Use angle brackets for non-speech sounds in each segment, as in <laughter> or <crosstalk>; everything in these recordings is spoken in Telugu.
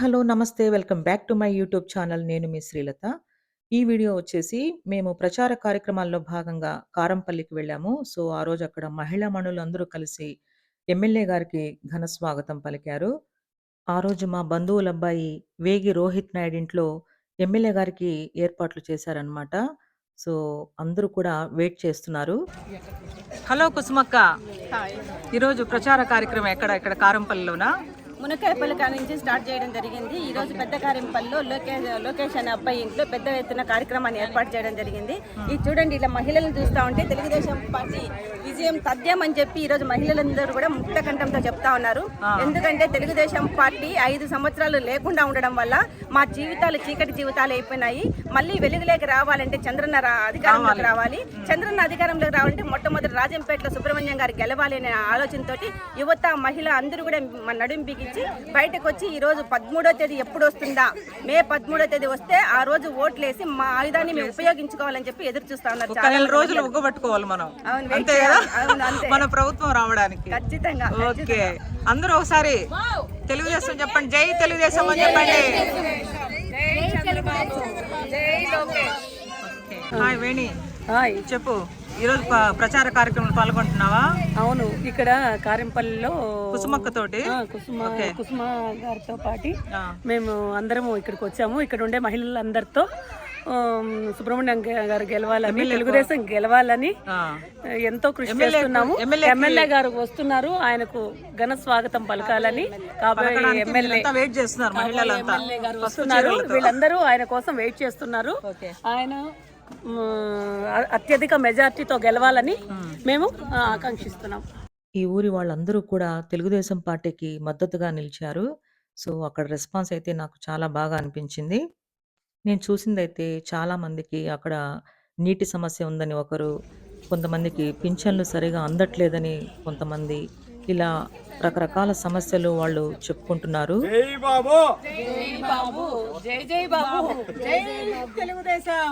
హలో! నమస్తే. Welcome back to my YouTube channel. నేను మీ శ్రీలత. ఈ వీడియో వచ్చేసి మేము ప్రచార కార్యక్రమాల్లో భాగంగా కారంపల్లికి వెళ్ళాము. సో, ఆ రోజు అక్కడ మహిళా మణులందరూ కలిసి ఎమ్మెల్యే గారికి ఘన స్వాగతం పలికారు. ఆ రోజు మా బంధువుల అబ్బాయి వేగి రోహిత్ నాయుడు ఇంట్లో ఎమ్మెల్యే గారికి ఏర్పాట్లు చేశారనమాట. సో, అందరూ కూడా వెయిట్ చేస్తున్నారు. హలో కుసుమక్క. హాయ్ ఈరోజు ప్రచార కార్యక్రమం ఎక్కడ? ఇక్కడ కారంపల్లిలోనా? మునక్కాయపల్లి కాడ నుంచి స్టార్ట్ చేయడం జరిగింది. ఈ రోజు పెద్ద కార్యంపల్లిలో లోకేష్ లోకేష్ అనే అబ్బాయి ఇంట్లో పెద్ద ఎత్తున కార్యక్రమాన్ని ఏర్పాటు చేయడం జరిగింది. ఇది చూడండి ఇలా మహిళలను చూస్తా ఉంటే తెలుగుదేశం పార్టీ విజయం తథ్యం అని చెప్పి ఈ రోజు మహిళలందరూ కూడా ముక్త కంఠంతో చెప్తా ఉన్నారు. ఎందుకంటే తెలుగుదేశం పార్టీ ఐదు సంవత్సరాలు లేకుండా ఉండడం వల్ల మా జీవితాలు చీకటి జీవితాలు అయిపోయినాయి. మళ్ళీ వెలుగులోకి రావాలంటే చంద్రన్న అధికారంలోకి రావాలి. చంద్రన్న అధికారంలోకి రావాలంటే మొట్టమొదటి రాజంపేటలో సుబ్రహ్మణ్యం గారు గెలవాలి అనే ఆలోచనతోటి యువత మహిళ అందరూ కూడా మన నడుం బిగించి బయటకు వచ్చి ఈ రోజు పదమూడో తేదీ ఎప్పుడు వస్తుందా? మే పదమూడో తేదీ వస్తే ఆ రోజు ఓట్లేసి మా ఆయుధాన్ని మేము ఉపయోగించుకోవాలని చెప్పి ఎదురు చూస్తా ఉన్నారు చాలా రోజులు. ఉగ్గబట్టుకోవాలి మనం. అంతే. మన ప్రభుత్వం రావడానికి. ఖచ్చితంగా ఓకే. అందరూ ఒకసారి తెలుగుదేశం చెప్పండి. జై తెలుగుదేశం అని చెప్పండి. ఓకే. హాయ్ వేణి. హాయ్. చెప్పు. ఈరోజు ప్రచార కార్యక్రమం పాల్గొంటున్నావా? అవును ఇక్కడ కారింపల్లిలో కుసుమక్క తోటి ఆ, కుసుమ కుసుమ గారితో పాటి. మేము అందరము ఇక్కడికి వచ్చాము. ఇక్కడ ఉండే మహిళలందరితో సుబ్రహ్మణ్యం గారు గెలవాలని తెలుగుదేశం గెలవాలని. ఎంతో కృషి చేస్తున్నాము. ఎమ్మెల్యే గారు వస్తున్నారు. ఆయనకు ఘన స్వాగతం పలకాలని కాబోయే ఎమ్మెల్యే గారు వస్తున్నారు. వీళ్ళందరూ ఆయన కోసం వెయిట్ చేస్తున్నారు. ఆయన అత్యధిక మెజార్టీతో గెలవాలని మేము ఆకాంక్షిస్తున్నాం. ఈ ఊరి వాళ్ళందరూ కూడా తెలుగుదేశం పార్టీకి మద్దతుగా నిలిచారు. సో అక్కడ రెస్పాన్స్ అయితే నాకు చాలా బాగా అనిపించింది. నేను చూసిందైతే చాలామందికి అక్కడ నీటి సమస్య ఉందని ఒకరు కొంతమందికి పింఛన్లు సరిగా అందట్లేదని కొంతమంది ఇలా రకరకాల సమస్యలు వాళ్ళు చెప్పుకుంటున్నారు. బాబు! జై జై బాబు! జై తెలుగుదేశం!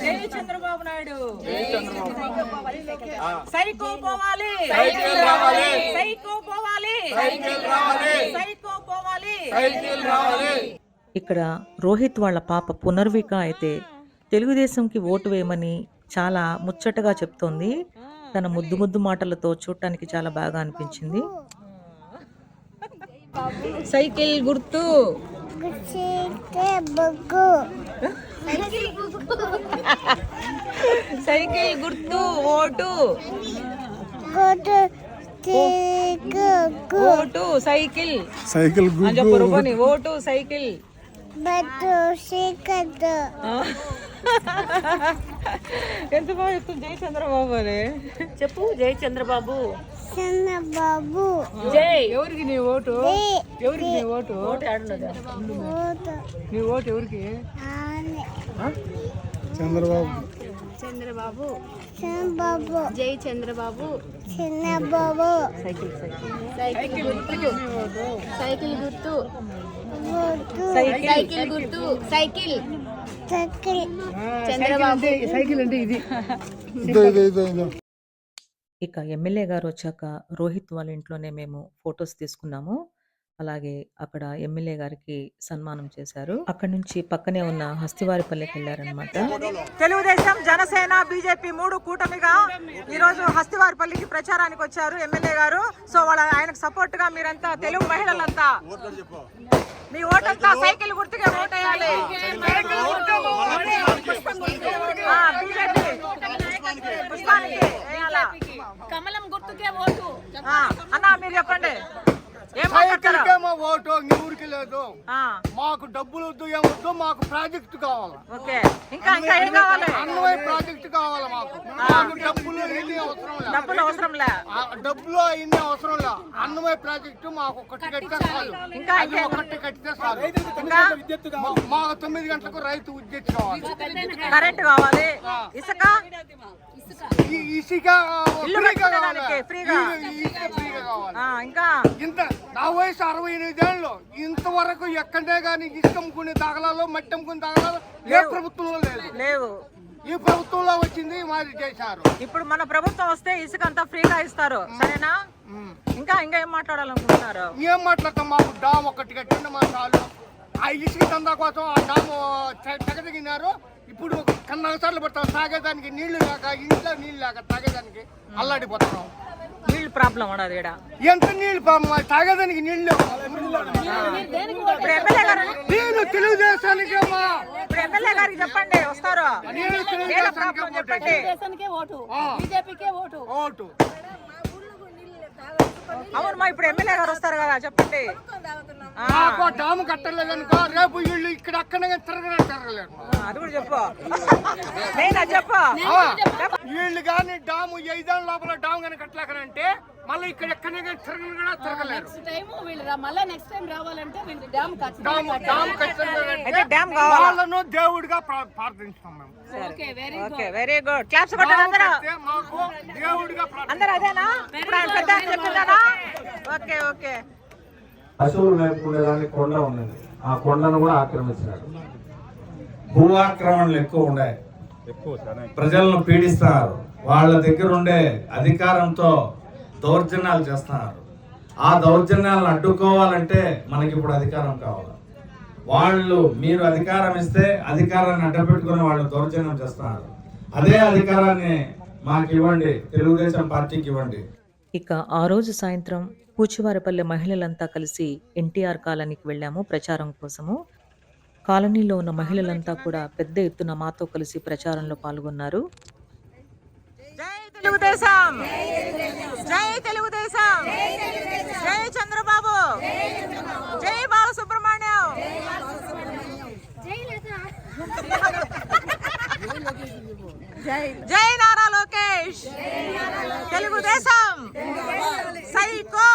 జై చంద్రబాబు నాయుడు! సైకో పోవాలి! సైకో పోవాలి! సైకో పోవాలి! ఇక్కడ రోహిత్ వాళ్ళ పాప పునర్విక అయితే తెలుగుదేశంకి ఓటు వేయమని చాలా ముచ్చటగా చెప్తోంది. తన ముద్దు ముద్దు మాటలతో చూడటానికి చాలా బాగా అనిపించింది. సైకిల్ గుర్తు. సైకిల్ గుర్తు vote. Vote cycle. Cycle vote cycle. <laughs> ఎంత బాగా చెప్తుంది? జై చంద్రబాబు అని. చెప్పు జై చంద్రబాబు. బాబు జై. ఎవరికి నీ ఓటు? ఎవరికి నీ ఓటు? ఓటు ఆడున్నదా? నీ ఓటు ఎవరికి? చంద్రబాబు. చంద్రబాబు. చంద్రబాబు. జై Chandrababu. Chandrababu. Cycle cycle. Cycle గుర్తు. సైకిల్ గుర్తు. సైకిల్ సైకిల్ గుర్తు. సైకిల్. చంద్రబాబు. ఇదో ఇదో ఇదో ఇదో. ఇక ఎమ్మెల్యే గారు వచ్చాక రోహిత్ వాళ్ళ ఇంట్లోనే మేము ఫొటోస్ తీసుకున్నాము. అలాగే అక్కడ ఎమ్మెల్యే గారికి సన్మానం చేశారు. అక్కడ నుంచి పక్కనే ఉన్న హస్తివారిపల్లికి వెళ్ళారనమాట తెలుగుదేశం జనసేన బీజేపీ మూడు కూటమిగా ఈ రోజు హస్తివారిపల్లికి ప్రచారానికి వచ్చారు ఎమ్మెల్యే గారు. సో వాళ్ళ ఆయనకు సపోర్ట్గా మీరంతా తెలుగు మహిళలంతా మీ ఓటంతా సైకిల్ గుర్తుగా ఓటేయాలి. ఆ, బీజేపీ పుష్పానికి? కమలం గుర్తుకే ఓటు. అన్నా మీరు చెప్పండి. ఏం మాట్లాడతారు మా ఓటు ఇంక ఊరికి లేదు. ఆ, మాకు డబ్బులు వద్దు ఏమొద్దు మాకు ప్రాజెక్ట్ కావాలి. ఓకే. ఇంకా ఇంకా ఏం కావాలి? అన్నమయ్య ప్రాజెక్ట్ కావాలి మాకు? మాకు డబ్బులు అవసరం లే. డబ్బులు అవసరం లే. డబ్బులు ఇన్ని అవసరం లే. అన్నమయ్య ప్రాజెక్టు మాకు ఒకటి కట్టితే చాలు. ఇంకా అది ఒకటి కట్టితే చాలు. ఇంకా? మా- మాకు తొమ్మిది గంటలకు రైతు ఉద్యోగం కావాలి. కరెంట్ కావాలి. ఇసుక? ఈ ఇసుక ఫ్రీగా కావాలి. ఇంకా? ఇంత నా వయసు అరవై ఎనిమిదేళ్ళు ఇంతవరకు ఎక్కడే కానీ ఇసుక అమ్ముకునే దాఖలాలు మట్టి అమ్ముకునే దాఖలాలు ఏ ప్రభుత్వంలో లేదు. లేవు. ఈ ప్రభుత్వంలో వచ్చింది మాది చేశారు ఇప్పుడు మన ప్రభుత్వం వస్తే ఇసుక అంతా ఫ్రీగా ఇస్తారు. సరేనా. ఇంకా ఇంకా ఏం మాట్లాడాలనుకుంటున్నారు? ఏం మాట్లాడతాం మాకు? డామ్ ఒకటి కట్టండి మా చాలు ఆ ఇసుక దందా కోసం ఆ డాము తెగదిగినారు. ఇప్పుడు కన్నా సార్లు పడతాం. తాగేదానికి నీళ్ళు లేక ఇంట్లో నీళ్ళు లేక తాగేదానికి అల్లాడిపోతున్నాం. నీళ్ళు ప్రాబ్లం ఉండదు ఇక్కడ. ఎంత నీళ్ళు పాపం? తాగేదానికి. ఇప్పుడు ఎమ్మెల్యే గారు నేను తెలుగుదేశానికి అమ్మా ఇప్పుడు ఎమ్మెల్యే గారికి చెప్పండి వస్తారు. నేను నీళ్ళ తెలుగుదేశానికి ప్రాబ్లం చెప్పండి. దేశానికే ఓటు ఆ. బీజేపీకే ఓటు ఓటు. అవును మా ఇప్పుడు ఎమ్మెల్యే గారు వస్తారు కదా చెప్పండి. నాకు డాము కట్టలేదు అనుకో రేపు వీళ్ళు ఇక్కడ అక్కడ తిరగలే తిరగలేరు. అది కూడా చెప్పు. నేను చెప్పు? వీళ్ళు కానీ డాము ఐదేళ్ళ లోపల డాము కానీ కట్టలేకనంటే మళ్ళీ ఇక్కడ ఎక్కడైనా తిరగలు కూడా తిరగలేరు. నెక్స్ట్ టైం వీళ్ళు రా- మళ్ళా నెక్స్ట్ టైం రావాలంటే వీళ్ళు డ్యామ్ డాము డాము ఖచ్చితంగా అయితే డ్యామ్ కావాలా? వాళ్ళను దేవుడిగా ప్రా- ప్రార్థిస్తాం మేము. Okay very okay very good claps కొట్టండి అందరూ. దేవుడిగా అదేనా? Okay okay. పశువులు మేపుకునేదానికి కొండ ఉన్నది. ఆ కొండను కూడా ఆక్రమించినాడు. భూ ఆక్రమణలు ఎక్కువ ఉన్నాయి ప్రజలను పీడిస్తున్నారు. వాళ్ళ దగ్గర ఉండే అధికారంతో దౌర్జన్యాలు చేస్తున్నారు. ఆ దౌర్జన్యాలను అడ్డుకోవాలంటే మనకి ఇప్పుడు అధికారం కావాలి. వాళ్ళు మీరు అధికారం ఇస్తే అధికారాన్ని అడ్డపెట్టుకుని వాళ్ళు దౌర్జన్యం చేస్తున్నారు. అదే అధికారాన్ని మాకు ఇవ్వండి. తెలుగుదేశం పార్టీకి ఇవ్వండి. ఇక ఆ రోజు సాయంత్రం కూచివారపల్లె మహిళలంతా కలిసి ఎన్టీఆర్ కాలనీకి వెళ్ళాము ప్రచారం కోసము. కాలనీలో ఉన్న మహిళలంతా కూడా పెద్ద ఎత్తున మాతో కలిసి ప్రచారంలో పాల్గొన్నారు. జై తెలుగుదేశం! జై తెలుగుదేశం! జై చంద్రబాబు! జై బాలసుబ్రహ్మణ్యం! జై నారా లోకేష్. తెలుగుదేశం. సైకో.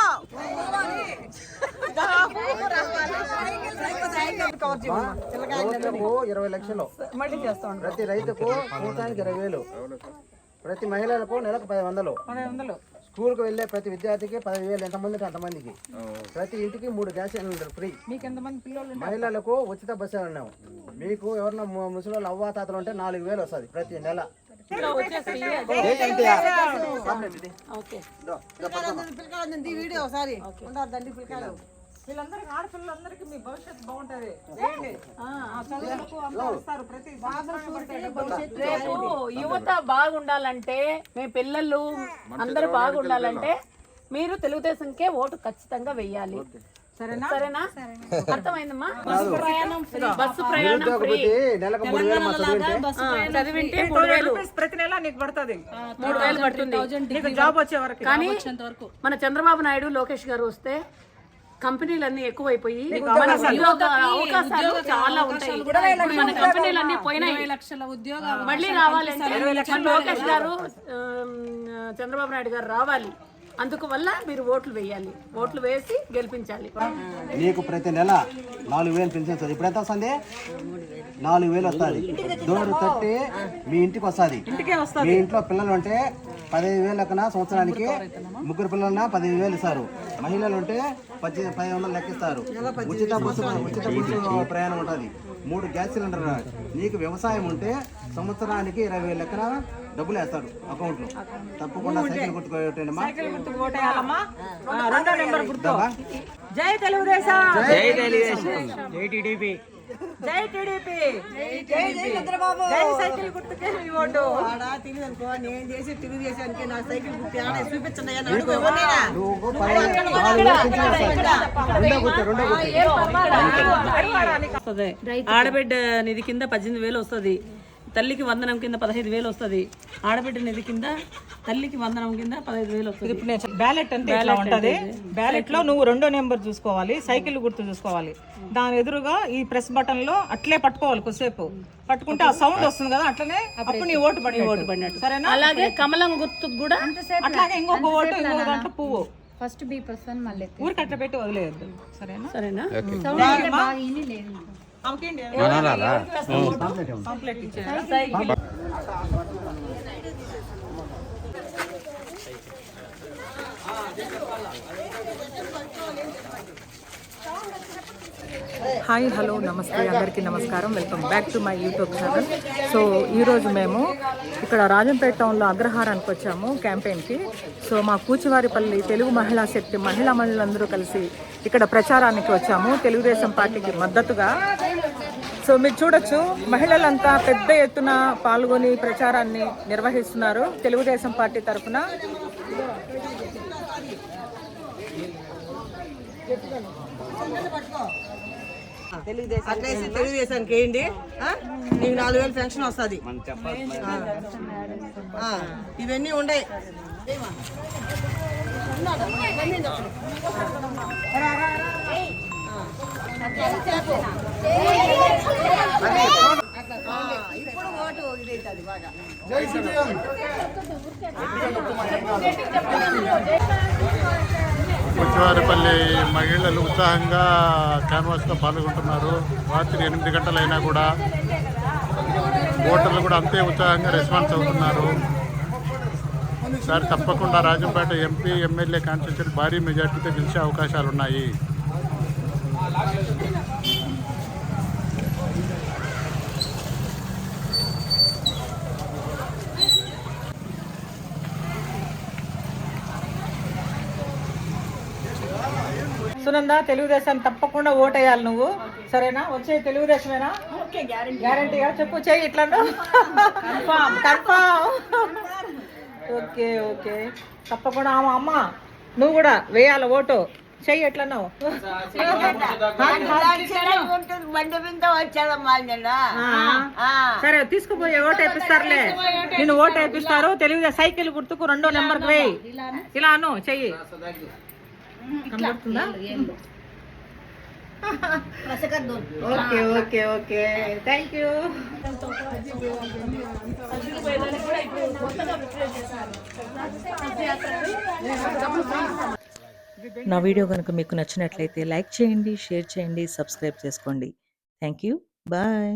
ఇరవై లక్షలు. ప్రతి రైతుకు సంవత్సరానికి ఇరవై వేలు. ప్రతి మహిళలకు నెలకు పది వందలు. స్కూల్కి వెళ్ళే ప్రతి విద్యార్థికి పది వేలు ఎంతమందికి అంతమందికి. ప్రతి ఇంటికి మూడు గ్యాస్ సిలిండర్ ఫ్రీ. మహిళలకు ఉచిత బస్సు ఉన్నాము మీకు ఎవరన్నా ముసలి వాళ్ళు అవ్వా తాతలు ఉంటే నాలుగు వేలు వస్తుంది ప్రతి నెల. ఓకే. వీళ్ళందరికీ ఆడపిల్లలందరికీ మీ భవిష్యత్తు బాగుంటది రేపు యువత బాగుండాలంటే మీ పిల్లలు అందరూ బాగుండాలంటే మీరు తెలుగుదేశంకే ఓటు ఖచ్చితంగా వెయ్యాలి సరేనా సరేనా అర్థమైందమ్మా బస్సు ప్రయాణం ఫ్రీ బస్సు ప్రయాణం నిరుద్యోగ ఫ్రీ వృత్తి నెలకు మూడు వేలు మా చదివింటే ఆ, చదివింటే మూడు వేలు రూపీస్ ప్రతి నెల నీకు పడుతుంది మూడు వేలు పడుతుంది నీకు జాబ్ వచ్చే వరకు కానీ మన చంద్రబాబు నాయుడు లోకేష్ గారు వస్తే కంపెనీలన్నీ ఎక్కువైపోయి మన ఉద్యోగ అవకాశాలు చాలా ఉంటాయి. ఇప్పుడు మన కంపెనీలన్నీ పోయినాయి. లక్షల ఉద్యోగాలు మళ్ళీ రావాలంటే మన లోకేష్ గారు చంద్రబాబు నాయుడు గారు రావాలి. అందుకు వల్ల మీరు ఓట్లు వేయాలి. ఓట్లు వేసి గెలిపించాలి. నీకు ప్రతి నెల నాలుగు వేలు పెన్షన్ వస్తుంది. ఇప్పుడు ఎంత వస్తుంది? నాలుగు వేలు వస్తుంది. డోరు తట్టి మీ ఇంటికి వస్తుంది. మీ ఇంట్లో పిల్లలు ఉంటే పదిహేను వేలు లెక్కన సంవత్సరానికి ముగ్గురు పిల్లలన పదిహేను వేలు ఇస్తారు. మహిళలు ఉంటే పద్దెనిమిది పదిహేను వందలు లెక్కిస్తారు. ఉచిత బస్సు ఉచిత బస్సు ప్రయాణం ఉంటుంది. మూడు గ్యాస్ సిలిండర్ నీకు వ్యవసాయం ఉంటే సంవత్సరానికి ఇరవై వేలు లెక్కన డబ్బులు వేస్తారు అకౌంట్లో. తప్పకుండా సైకిల్ గుర్తుకోటండి గుర్తుకు ఓటేయాలమ్మా ఆ, రెండో నెంబర్ గుర్తు. జై తెలుగుదేశం. జై తెలుగుదేశం. జై టీడీపీ. జై టీడీపీ. జై జై చంద్రబాబు. జై సైకిల్ గుర్తుకే మీ ఓటు. నేను చేసి నా సైకిల్ గుర్తి ఆడ చూపించండి ఆడబిడ్డ నిధి కింద పద్దెనిమిది వేలు వస్తుంది. తల్లికి వందనం కింద పదహైదు వేలు వస్తుంది. ఆడబిడ్డ నిధి కింద తల్లికి వందనం కింద పదహైదు వేలు వస్తుంది. ఇప్పుడు నేను బ్యాలెట్ అంటే ఇట్లా ఉంటది. బ్యాలెట్లో నువ్వు రెండో నెంబర్ చూసుకోవాలి సైకిల్ గుర్తు చూసుకోవాలి. దాని ఎదురుగా ఈ ప్రెస్ బటన్లో అట్లే పట్టుకోవాలి కొద్దిసేపు. పట్టుకుంటే ఆ సౌండ్ వస్తుంది కదా అట్లనే అప్పుడు నీ ఓటు పడి ఓటు పడినట్టు. సరేనా? అలాగే కమలం గుర్తుకు కూడా అట్లాగే ఇంకొక ఓటు ఇంకొక దాంట్లో పువ్వు. ఫస్ట్ బీ పర్సన్ మళ్ళీ ఊరికి అట్లా పెట్టి వదిలేయద్దు. సరేనా? సరేనా? బాగా హాయ్ హలో నమస్తే అందరికీ నమస్కారం. Welcome back to my YouTube channel. So ఈరోజు మేము ఇక్కడ రాజంపేట టౌన్లో అగ్రహారానికి వచ్చాము క్యాంపెయిన్కి. సో మా కూచివారిపల్లి తెలుగు మహిళా శక్తి మహిళా మహిళలందరూ కలిసి ఇక్కడ ప్రచారానికి వచ్చాము. తెలుగుదేశం పార్టీకి మద్దతుగా. సో మీరు చూడొచ్చు మహిళలంతా పెద్ద ఎత్తున పాల్గొని ప్రచారాన్ని నిర్వహిస్తున్నారు తెలుగుదేశం పార్టీ తరఫున. అట్లేసి తెలుగుదేశానికి వేయండి? నీకు నాలుగు వేలు పెన్షన్ వస్తుంది. ఇవన్నీ ఉండే. ఇప్పుడు ఓటు ఇదైతుంది బాగా ముచ్చివారిపల్లి మహిళలు ఉత్సాహంగా క్యాన్వాస్లో పాల్గొంటున్నారు. రాత్రి ఎనిమిది గంటలైనా కూడా ఓటర్లు కూడా అంతే ఉత్సాహంగా రెస్పాన్స్ అవుతున్నారు. ఈసారి తప్పకుండా రాజంపేట ఎంపీ ఎమ్మెల్యే కాన్స్టిట్యూషన్ భారీ మెజార్టీతో గెలిచే అవకాశాలు సునంద తెలుగుదేశం తప్పకుండా ఓటేయాలి నువ్వు. సరేనా? వచ్చే తెలుగుదేశమేనా? గ్యారంటీగా చెప్పు చెయ్యి ఇట్లా కన్ఫామ్ కన్ఫామ్ ఓకే ఓకే. తప్పకుండా ఆమె అమ్మ నువ్వు కూడా వేయాలి ఓటు. చెయ్యి ఎట్లనో బండి మీద వచ్చాదమ్మా సరే తీసుకుపోయి ఓటు వేపిస్తారులే. నేను ఓటు వేపిస్తారు. తెలుగుదేశం సైకిల్ గుర్తుకు రెండో నెంబర్కి వేయి. ఇలా అను చెయ్యి. కనబడుతుందా? Okay okay okay. Thank you నా వీడియో కనుక మీకు నచ్చినట్లయితే లైక్ చేయండి షేర్ చేయండి సబ్స్క్రైబ్ చేసుకోండి. Thank you bye